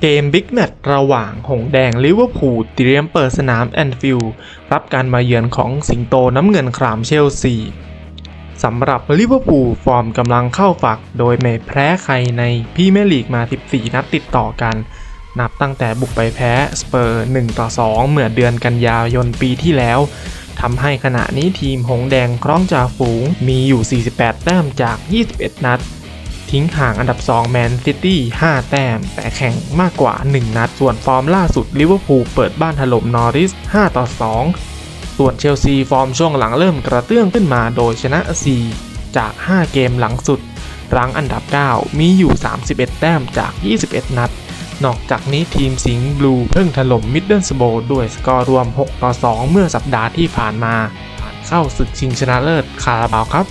เกมบิ๊กแมตช์ระหว่างหงแดงลิเวอร์พูลเตรียมเปิดสนามแอนฟิลด์รับการมาเยือนของสิงโตน้ำเงินครามเชลซีสำหรับลิเวอร์พูลฟอร์มกำลังเข้าฝัก โดยไม่แพ้ใครในพรีเมียร์ลีกมา 14 นัดติดต่อกัน นับตั้งแต่บุกไปแพ้สเปอร์ 1 ต่อ 2 เมื่อเดือนกันยายนปีที่แล้วทำให้ขณะนี้ทีมหงแดงครองจ่าฝูงมีอยู่ 48 แต้มจาก 21 นัด ทิ้งห่างอันดับ 2 แมนซิตี้ 5 แต้ม แต่แข่งมากกว่า 1 นัด ส่วนฟอร์มล่าสุดลิเวอร์พูลเปิดบ้านถล่มนอริส 5 ต่อ 2 ส่วนเชลซีฟอร์มช่วงหลังเริ่มกระเตื้องขึ้นมาโดยชนะ 4 จาก 5 เกมหลังสุด รั้งอันดับ 9 มีอยู่ 31 แต้มจาก 21 นัด นอกจากนี้ทีมสิงห์บลูเพิ่งถล่มมิดเดิลสโบด้วยสกอร์รวม 6 ต่อ 2 เมื่อสัปดาห์ที่ผ่านมาผ่านเข้าศึกชิงชนะเลิศคาราบาวครับ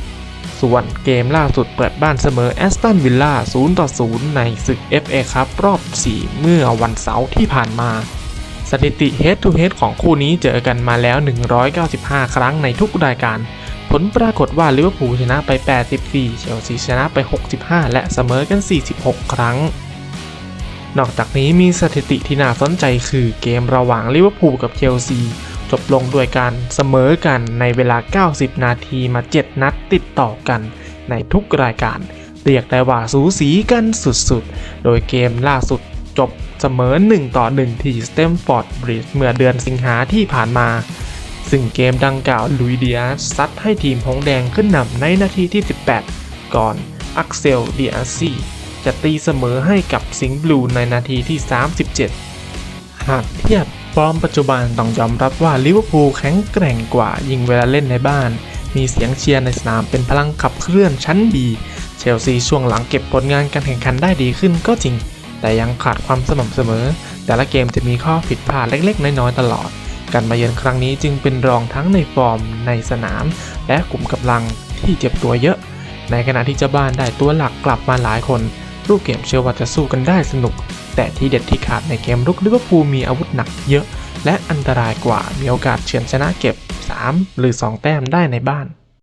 ส่วนเกมล่าสุดเปิดบ้านเสมอแอสตันวิลล่า 0 ต่อ 0 ในศึก FA ครับรอบ 4 เมื่อวันเสาร์ที่ผ่านมา สถิติ Head to Head ของคู่นี้เจอกันมาแล้ว 195 ครั้งในทุกรายการ ผลปรากฏว่าลิเวอร์พูลชนะไป 84 เชลซีชนะไป 65 และเสมอกัน 46 ครั้ง นอกจากนี้มีสถิติที่น่าสนใจคือเกมระหว่างลิเวอร์พูลกับเชลซี จบลงด้วยการเสมอกันในเวลา 90 นาทีมา 7 นัดติดต่อกันในทุกรายการ เรียกได้ว่าสูสีกันสุดๆ โดยเกมล่าสุดจบเสมอ 1 ต่อ 1 ที่สเตมฟอร์ดบริดจ์เมื่อเดือนสิงหาที่ผ่านมา ซึ่งเกมดังกล่าวลุยเดียสซัดให้ทีมหงแดงขึ้นนำในนาทีที่ 18 ก่อนอักเซลเดียซีจะตีเสมอให้กับสิงห์บลูในนาทีที่ 37 หากเทียบ ฟอร์มปัจจุบันต้องยอมรับว่าลิเวอร์พูลแข็งแกร่งกว่ายิงเวลาเล่นในบ้าน มีเสียงเชียร์ในสนามเป็นพลังขับเคลื่อนชั้นดี เชลซีช่วงหลังเก็บผลงานการแข่งขันได้ดีขึ้นก็จริง แต่ยังขาดความสม่ำเสมอ แต่ละเกมจะมีข้อผิดพลาดเล็กๆ น้อยๆตลอด การมาเยือนครั้งนี้จึงเป็นรองทั้งในฟอร์มในสนาม และกลุ่มกำลังที่เจ็บตัวเยอะ ในขณะที่เจ้าบ้านได้ตัวหลักกลับมาหลายคนรูปเกมเชื่อว่าจะสู้กันได้สนุก แต่ที่เด็ดที่ขาดในเกมรุกลิเวอร์พูลมีอาวุธหนักเยอะ และอันตรายกว่ามีโอกาสเฉือนชนะเก็บ 3 หรือ 2 แต้มได้ในบ้าน